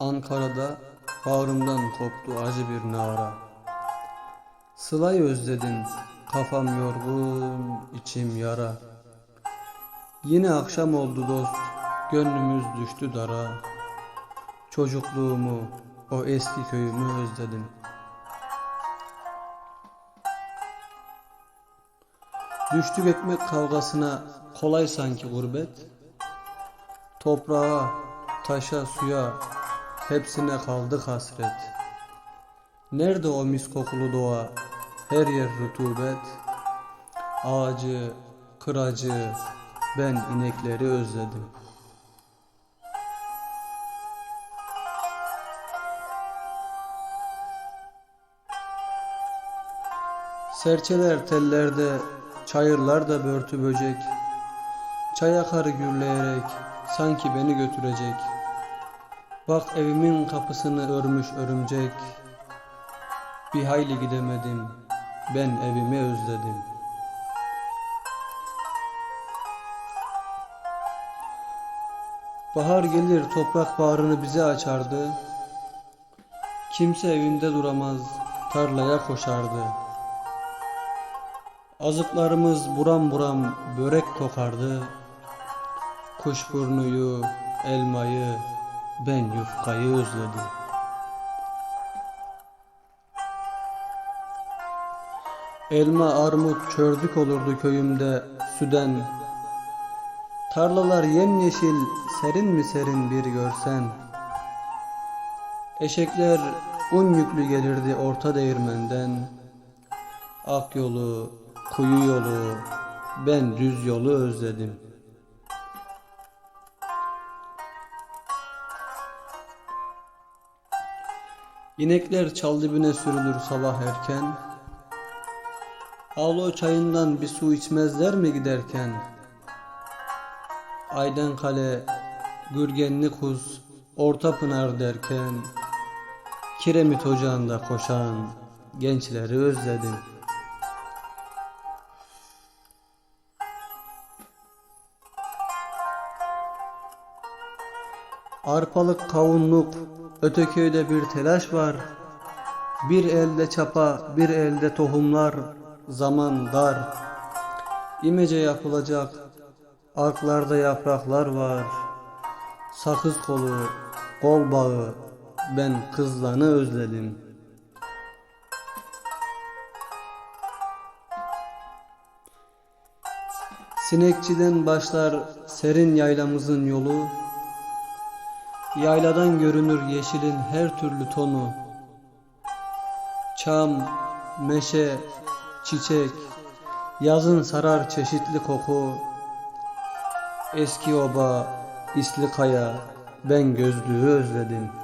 Ankara'da bağrımdan koptu acı bir nara. Sıla'yı özledim, kafam yorgun, içim yara. Yine akşam oldu dost, gönlümüz düştü dara. Çocukluğumu, o eski köyümü özledim. Düştük ekmek kavgasına kolay sanki gurbet. Toprağa, taşa, suya hepsine kaldık hasret. Nerede o mis kokulu doğa? Her yer rutubet. Ağacı, kıracı, ben inekleri özledim. Serçeler tellerde, çayırlarda börtü böcek. Çay akarı gürleyerek sanki beni götürecek. Bak evimin kapısını örmüş örümcek. Bir hayli gidemedim, ben evimi özledim. Bahar gelir toprak bağrını bize açardı. Kimse evinde duramaz, tarlaya koşardı. Azıklarımız buram buram börek kokardı. Kuşburnuyu, elmayı, ben yufkayı özledim. Elma, armut, çördük olurdu köyümde süden. Tarlalar yemyeşil, serin mi serin bir görsen. Eşekler un yüklü gelirdi orta değirmenden. Ak yolu, kuyu yolu, ben düz yolu özledim. İnekler çal dibine sürülür sabah erken. Avlo çayından bir su içmezler mi giderken? Ayden kale, gürgenli kuz, orta pınar derken, kiremit ocağında koşan gençleri özledim. Arpalık kavunluk, öte köyde bir telaş var. Bir elde çapa, bir elde tohumlar, zaman dar. İmece yapılacak, arklarda yapraklar var. Sakız kolu, kol bağı, ben kızlanı özledim. Sinekçiden başlar serin yaylamızın yolu. Yayladan görünür yeşilin her türlü tonu. Çam, meşe, çiçek, yazın sarar çeşitli koku. Eski oba, isli kaya, ben gözlüğü özledim.''